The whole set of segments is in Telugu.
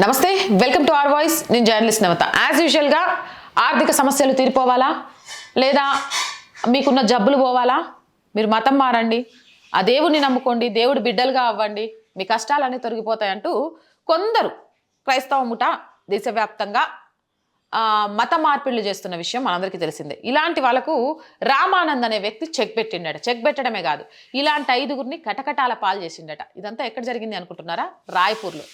నమస్తే వెల్కమ్ టు ఆర్ వాయిస్. నేను జర్నలిస్ట్ నవత. యాజ్ యూజువల్గా ఆర్థిక సమస్యలు తీరిపోవాలా? లేదా మీకున్న జబ్బులు పోవాలా? మీరు మతం మారండి ఆ దేవుడిని నమ్ముకోండి దేవుడు బిడ్డలుగా అవ్వండి మీ కష్టాలన్నీ తొలగిపోతాయంటూ కొందరు క్రైస్తవ ముఠ దేశవ్యాప్తంగా మత మార్పిళ్ళు చేస్తున్న విషయం మనందరికీ తెలిసిందే. ఇలాంటి వాళ్ళకు రామానంద్ అనే వ్యక్తి చెక్ పెట్టిండట. చెక్ పెట్టడమే కాదు ఇలాంటి ఐదుగురిని కటకటాల పాలు చేసిండట. ఇదంతా ఎక్కడ జరిగింది అనుకుంటున్నారా? రాయ్పూర్లో.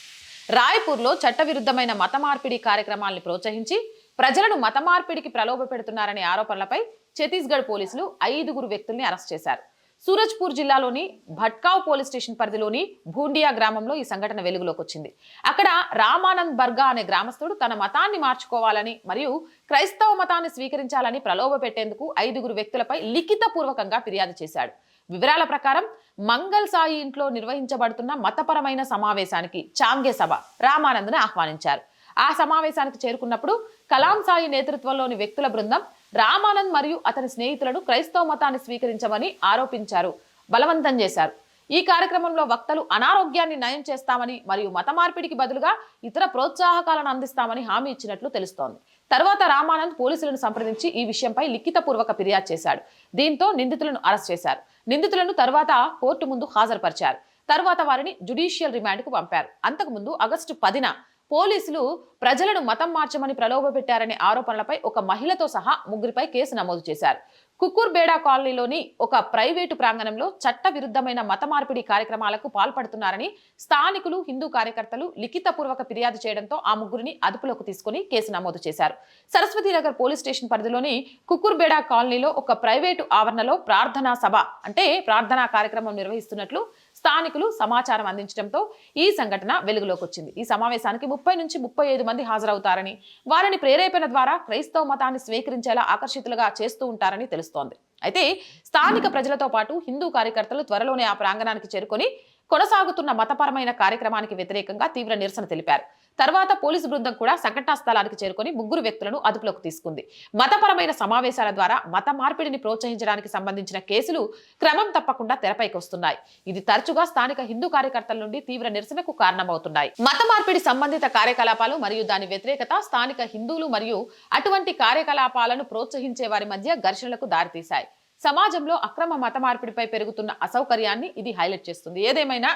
రాయ్పూర్లో చట్టవిరుద్ధమైన మత మార్పిడి కార్యక్రమాల్ని ప్రోత్సహించి ప్రజలను మత మార్పిడికి ప్రలోభ పెడుతున్నారనే ఆరోపణలపై ఛత్తీస్గఢ్ పోలీసులు ఐదుగురు వ్యక్తుల్ని అరెస్ట్ చేశారు. సూరజ్పూర్ జిల్లాలోని భట్కావ్ పోలీస్ స్టేషన్ పరిధిలోని భూండియా గ్రామంలో ఈ సంఘటన వెలుగులోకి వచ్చింది అక్కడ రామానంద్ బర్గా అనే గ్రామస్తుడు తన మతాన్ని మార్చుకోవాలని మరియు క్రైస్తవ మతాన్ని స్వీకరించాలని ప్రలోభ పెట్టేందుకు ఐదుగురు వ్యక్తులపై లిఖితపూర్వకంగా ఫిర్యాదు చేశాడు. వివరాల ప్రకారం మంగల్ సాయి ఇంట్లో నిర్వహించబడుతున్న మతపరమైన సమావేశానికి చాంగే సభ రామానంద్ని ఆహ్వానించారు. ఆ సమావేశానికి చేరుకున్నప్పుడు కలాం సాయి నేతృత్వంలోని వ్యక్తుల బృందం రామానంద్ మరియు అతని స్నేహితులను క్రైస్తవ మతాన్ని స్వీకరించమని ఆరోపించారు బలవంతం చేశారు. ఈ కార్యక్రమంలో వక్తలు అనారోగ్యాన్ని నయం చేస్తామని మరియు మత మార్పిడికి బదులుగా ఇతర ప్రోత్సాహకాలను అందిస్తామని హామీ ఇచ్చినట్లు తెలుస్తోంది. తర్వాత రామానంద్ పోలీసులను సంప్రదించి ఈ విషయంపై లిఖితపూర్వక ఫిర్యాదు చేశాడు. దీంతో నిందితులను అరెస్ట్ చేశారు. నిందితులను తర్వాత కోర్టు ముందు హాజరుపరిచారు. తర్వాత వారిని జుడిషియల్ రిమాండ్కు పంపారు. అంతకుముందు ఆగస్టు పదిన పోలీసులు ప్రజలను మతం మార్చమని ప్రలోభ పెట్టారనే ఆరోపణలపై ఒక మహిళతో సహా ముగ్గురిపై కేసు నమోదు చేశారు. కుక్కూర్బేడా కాలనీలోని ఒక ప్రైవేటు ప్రాంగణంలో చట్ట విరుద్ధమైన మత మార్పిడి కార్యక్రమాలకు పాల్పడుతున్నారని స్థానికులు హిందూ కార్యకర్తలు లిఖితపూర్వక ఫిర్యాదు చేయడంతో ఆ ముగ్గురిని అదుపులోకి తీసుకుని కేసు నమోదు చేశారు. సరస్వతీనగర్ పోలీస్ స్టేషన్ పరిధిలోని కుక్కూర్బేడా కాలనీలో ఒక ప్రైవేటు ఆవరణలో ప్రార్థనా సభ అంటే ప్రార్థనా కార్యక్రమం నిర్వహిస్తున్నట్లు స్థానికులు సమాచారం అందించడంతో ఈ సంఘటన వెలుగులోకి వచ్చింది ఈ సమావేశానికి ముప్పై నుంచి ముప్పై ఐదు మంది హాజరవుతారని వారిని ప్రేరేపణ ద్వారా క్రైస్తవ మతాన్ని స్వీకరించేలా ఆకర్షితులుగా చేస్తూ ఉంటారని తెలుస్తోంది. అయితే స్థానిక ప్రజలతో పాటు హిందూ కార్యకర్తలు త్వరలోనే ఆ ప్రాంగణానికి చేరుకొని కొనసాగుతున్న మతపరమైన కార్యక్రమానికి వ్యతిరేకంగా తీవ్ర నిరసన తెలిపారు. తర్వాత పోలీసు బృందం కూడా సంఘటనా స్థలానికి చేరుకొని ముగ్గురు వ్యక్తులను అదుపులోకి తీసుకుంది. మతపరమైన సమావేశాల ద్వారా మత మార్పిడిని ప్రోత్సహించడానికి సంబంధించిన కేసులు క్రమం తప్పకుండా తెరపైకి వస్తున్నాయి. ఇది తరచుగా స్థానిక హిందూ కార్యకర్తల నుండి తీవ్ర నిరసనకు కారణమవుతున్నాయి. మత మార్పిడి సంబంధిత కార్యకలాపాలు మరియు దాని వ్యతిరేకత స్థానిక హిందువులు మరియు అటువంటి కార్యకలాపాలను ప్రోత్సహించే వారి మధ్య ఘర్షణలకు దారితీశాయి. సమాజంలో అక్రమ మత మార్పిడిపై పెరుగుతున్న అసౌకర్యాన్ని ఇది హైలైట్ చేస్తుంది. ఏదేమైనా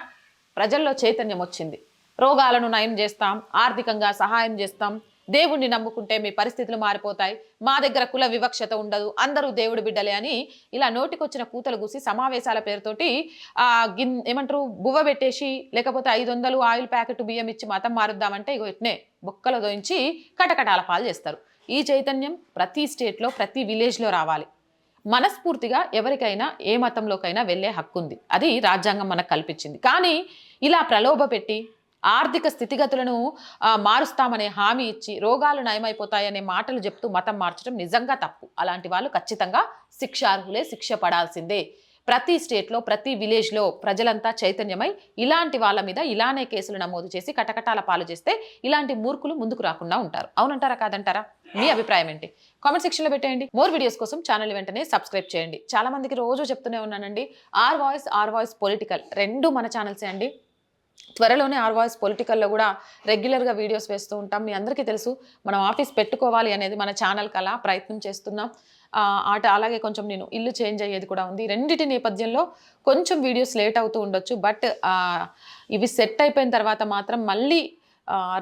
ప్రజల్లో చైతన్యం వచ్చింది. రోగాలను నయం చేస్తాం ఆర్థికంగా సహాయం చేస్తాం. దేవుణ్ణి నమ్ముకుంటే మీ పరిస్థితులు మారిపోతాయి. మా దగ్గర కుల వివక్షత ఉండదు. అందరూ దేవుడి బిడ్డలే అని ఇలా నోటికొచ్చిన కూతలు గూసి సమావేశాల పేరుతోటి ఆ గిన్ ఏమంటారు బువ్వ పెట్టేసి లేకపోతే ఐదు వందలు ఆయిల్ ప్యాకెట్ బియ్యం ఇచ్చి మతం మారుద్దామంటే ఇగో ఇట్నే బొక్కలు దోయించి కటకటాల పాలు చేస్తారు. ఈ చైతన్యం ప్రతి స్టేట్లో ప్రతి విలేజ్లో రావాలి. మనస్ఫూర్తిగా ఎవరికైనా ఏ మతంలోకైనా వెళ్ళే హక్కు ఉంది అది రాజ్యాంగం మనకు కల్పించింది. కానీ ఇలా ప్రలోభ పెట్టి ఆర్థిక స్థితిగతులను మారుస్తామనే హామీ ఇచ్చి రోగాలు నయమైపోతాయనే మాటలు చెప్తూ మతం మార్చడం నిజంగా తప్పు. అలాంటి వాళ్ళు ఖచ్చితంగా శిక్షార్హులే శిక్ష పడాల్సిందే ప్రతి స్టేట్లో ప్రతి విలేజ్లో ప్రజలంతా చైతన్యమై ఇలాంటి వాళ్ళ మీద ఇలానే కేసులు నమోదు చేసి కటకటాల పాలు చేస్తే ఇలాంటి మూర్ఖులు ముందుకు రాకుండా ఉంటారు. అవునంటారా కాదంటారా? మీ అభిప్రాయం ఏంటి? కామెంట్ సెక్షన్లో పెట్టేయండి. మోర్ వీడియోస్ కోసం ఛానల్ వెంటనే సబ్స్క్రైబ్ చేయండి. చాలా మందికి రోజు చెప్తూనే ఉన్నానండి. R Voice R Voice political రెండు మన ఛానల్సే అండి. త్వరలోనే ఆర్ వాయిస్ పొలిటికల్లో కూడా రెగ్యులర్గా వీడియోస్ వేస్తూ ఉంటాం. మీ అందరికీ తెలుసు మనం ఆఫీస్ పెట్టుకోవాలి అనేది మన ఛానల్ కల ప్రయత్నం చేస్తున్నాం. ఆట అలాగే కొంచెం నేను ఇల్లు చేంజ్ అయ్యేది కూడా ఉంది. రెండింటి నేపథ్యంలో కొంచెం వీడియోస్ లేట్ అవుతూ ఉండొచ్చు బట్ ఇవి సెట్ అయిపోయిన తర్వాత మాత్రం మళ్ళీ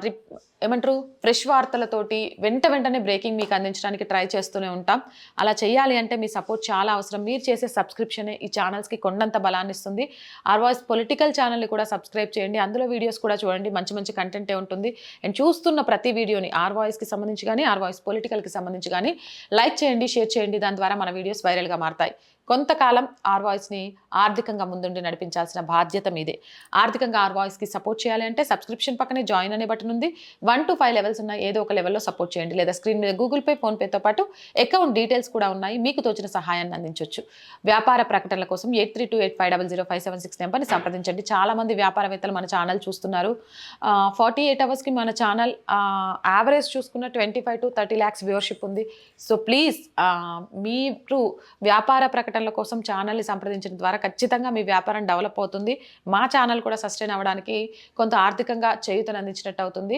రిప్ ఏమంటారు? ఫ్రెష్ వార్తలతోటి వెంట వెంటనే బ్రేకింగ్ మీకు అందించడానికి ట్రై చేస్తూనే ఉంటాం. అలా చేయాలి అంటే మీ సపోర్ట్ చాలా అవసరం. మీరు చేసే సబ్స్క్రిప్షనే ఈ ఛానల్స్కి కొండంత బలాన్ని ఇస్తుంది. ఆర్వాయిస్ పొలిటికల్ ఛానల్ని కూడా సబ్స్క్రైబ్ చేయండి. అందులో వీడియోస్ కూడా చూడండి. మంచి మంచి కంటెంటే ఉంటుంది. అండ్ చూస్తున్న ప్రతి వీడియోని ఆర్వాయిస్కి సంబంధించి కానీ ఆర్వాయిస్ పొలిటికల్కి సంబంధించి కానీ లైక్ చేయండి షేర్ చేయండి. దాని ద్వారా మన వీడియోస్ వైరల్గా మారతాయి. కొంతకాలం ఆర్ వాయిస్ని ఆర్థికంగా ముందుండి నడిపించాల్సిన బాధ్యత మీదే. ఆర్థికంగా ఆర్ వాయిస్కి సపోర్ట్ చేయాలి అంటే సబ్స్క్రిప్షన్ పక్కనే జాయిన్ అనే బటన్ ఉంది. వన్ టు ఫైవ్ లెవెల్స్ ఉన్నాయి ఏదో ఒక లెవెల్లో సపోర్ట్ చేయండి. లేదా స్క్రీన్ మీద గూగుల్ పే ఫోన్పేతో పాటు అకౌంట్ డీటెయిల్స్ కూడా ఉన్నాయి. మీకు తోచిన సహాయాన్ని అందించవచ్చు వ్యాపార ప్రకటనల కోసం eight three two eight five double zero five seven six నెంబర్ని సంప్రదించండి. చాలా మంది వ్యాపారవేత్తలు మన ఛానల్ చూస్తున్నారు. ఫార్టీ ఎయిట్ అవర్స్కి మన ఛానల్ యావరేజ్ చూసుకున్న twenty five to thirty lakhs viewership ఉంది సో ప్లీజ్ మీరు వ్యాపార ప్రకటనల కోసం ఛానల్ని సంప్రదించడం ద్వారా ఖచ్చితంగా మీ వ్యాపారం డెవలప్ అవుతుంది. మా ఛానల్ కూడా సస్టైన్ అవ్వడానికి కొంత ఆర్థికంగా చేయుతను అందించినట్టు అవుతుంది.